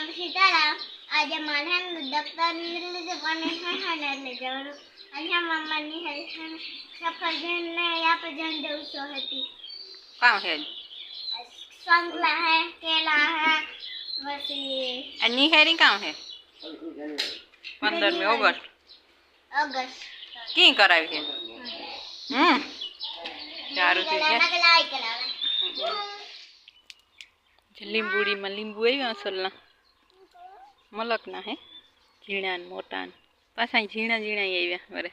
ને સીતારામ આજે મને દફતર લીધે પણ હાને એટલે જવાનું અહીંયા મમ્માની હેલ્થ સફરજન ને આપણે જન દઉસો હતી કામ છે સંતલા હે કેલા હે પછી આ નિહારી કામ છે પંદરમી ઓગસ્ટ ઓગસ્ટ કી કરાવી છે હમ સારું થયું છે કલાઈ કરાવે જે લીંબુડીમાં લીંબુ આવ્યા અસલના મલકના હે? ઝીણા ને મોટા ને પાછા ઝીણા ઝીણા આવ્યા વરે.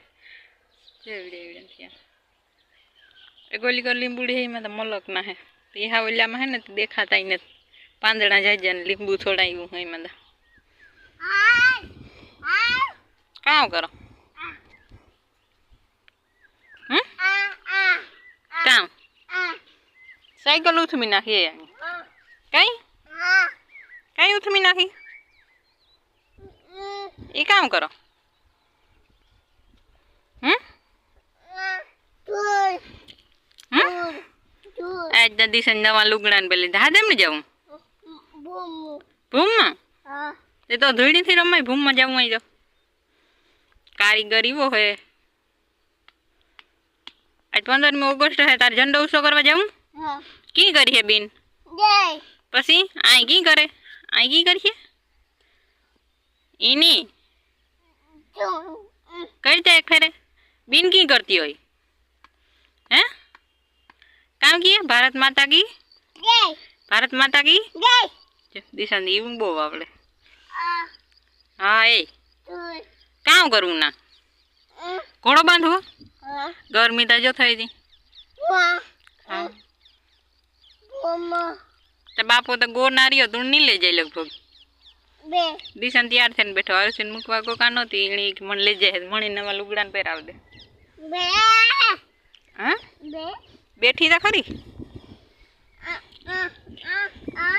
જેવડે એવડે થયા. એ ગોલી ગોલી લીંબુડી એમાં તો મલકના હે. તો એ હા હે ને, તો દેખાતા નથી. પાંદડા જાય ને લીંબુ થોડાયું હોય એમાં તો. કામ કરો. કામ સાયકલ ઉથમી નાખી કઈ? કઈ ઉથમી નાખી? એ કામ કરો. આજ દાદી સંધામાં લુગડા ને પેલી હા તેમને જવું ભૂમમાં? એ તો ધૂળીથી રમાય ભૂમમાં જવું હોય જો કારીગર એવો હે. આજ પંદરમી ઓગસ્ટ હે તારે ઝંડો ઉત્સવ કરવા જવું કી કરીએ બેન? પછી આય કી કરે? આય કી કરીએ? એની તું કરી જાય ફેરે બેન કી કરતી હોય હે કામ કીએ ભારત માતા કી જય ભારત માતા કી જય દિશાની એવું બહુ આવડે આ હા એ તુર કામ કરવું ના ઘોડો બાંધવો આ ગરમી તો જો થઈ હતી વા હા બૂમ તો બાપો તો ગોર નાર્યો તું નહીં લઈ જાય લગભગ બે. દિશાને તૈયાર થઈને બેઠો. આયુષને મૂકવા કોકા નહોતી. કે મને લઈ જાય મણી નવા લુગડાને પહેરાવી દે. બે. હા? બે. બેઠી તો ખરી?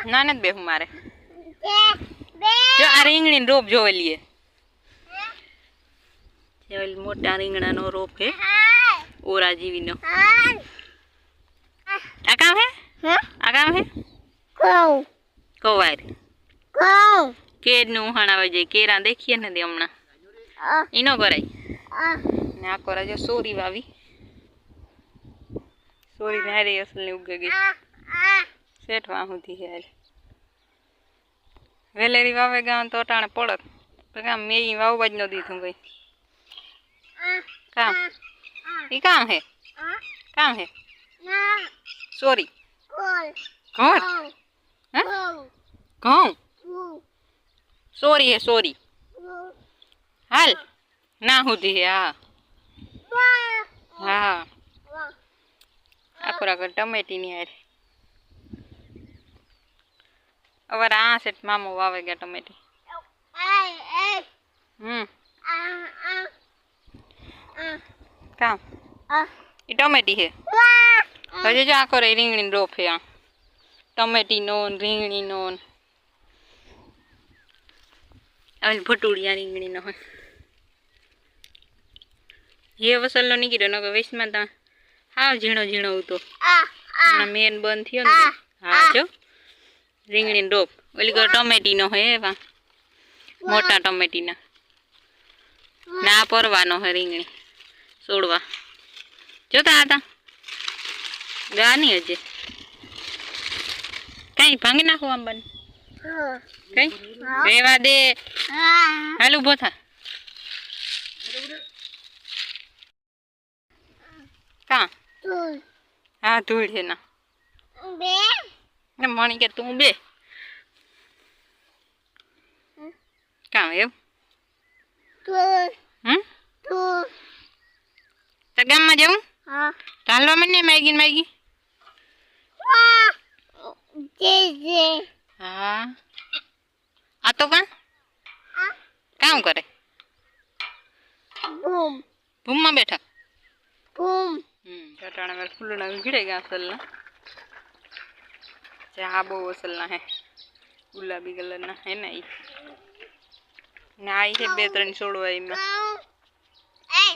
ના નથી બેહું મારે. બે બે. જો આ રીંગણી રોપ જોવેલીએ જે ઓલી મોટા રીંગણાનો રોપ હે. ઓરા જીવીનો. આ કામ હે? આ કામ હે? કૌ કવાર કૌ કેરનું ઉહાણાવે જાય કેરા દેખીએ નથી હમણાં. એનો કરાય. ને આ કરા જો સોરી વાવી. સોરી ને હારી અસલની ઉગે ગઈ. શેઠ વાહુથી હેર. વેલેરી વાવે ગામ તો અટાણે પડત. પણ કામ મેં વાવવા જ ન દીધું ભાઈ. કામ? એ કામ હે? કામ હે? સોરી. ઘર ઘઉં સોરી હે સોરી ઉ હાલ ના સુધી હે હા વા હા વા આખુરા ઘર ટમેટીની હારે અવાર આ સેટ મામો વાવે ગયા ટમેટી આય એ હમ આ આ આ કામ આ એ ટમેટી હે વા હજી જો આખો રે રીંગણી રોપ હે આ ટમેટીનો ને રીંગણીનો ને આવી ભટુડિયા રીંગણીનો હોય એ વસલનો નીકળ્યો નકર વેસ્ટમાં તા હાવ ઝીણો ઝીણો હમણાં મેન બંધ થયો ને. હા જો. રીંગણીનો રોપ ઓલી ઘર ટમેટીનો હોય એવા. મોટા ટમેટીના. ના પરવાનો હોય રીંગણી. સોડવા. જોતા હતા ગાની હજી. કઈ ભાંગી નાખો આંબાને? કઈ? રેવા દે. હાલ ઊભો થા. કા? હા ધૂળ છે ના બે? મણી કે તું બે. કામ એવું? તું હમ? તું તો ગામમાં જવું? હા. હાલવા મને મેગી માગી હા. આ તો કાં? કામ કરે બૂમ ભૂમમાં બેઠા બૂમ હમ ચટાણા મેં ફૂલના ઘીડે ગયા અસલના જે આ બહુ અસલના હે ગુલાબી કલરના હે ને ઈ ને આ ઈ છે બે ત્રણ છોડવા એમાં કૌ એ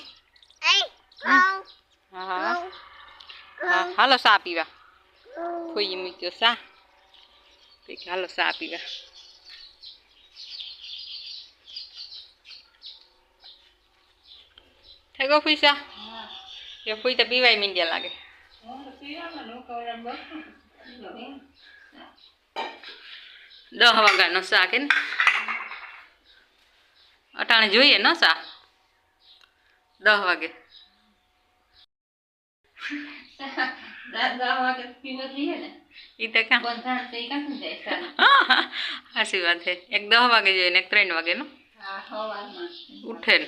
એ કૌ હા હા હા હાલો સા પીવા કૌ કોઈ મૂક્યો સા તો કે હાલો સા પીવા થઈ ગયો પૈસા એ ફૂઈ તો પીવાય મીંડ્યા લાગે. દહ વાગ્યાનો શાક કે ને? અટાણે જોઈએ ન શા દહ વાગે. હાસી વાત છે એક દહ વાગે જોઈએ ને એક ત્રણ વાગે નો? ઉઠે ને.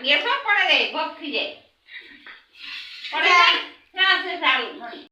હતી પડે ભગ થઈ જાય. પડે ત્યાં છે સારું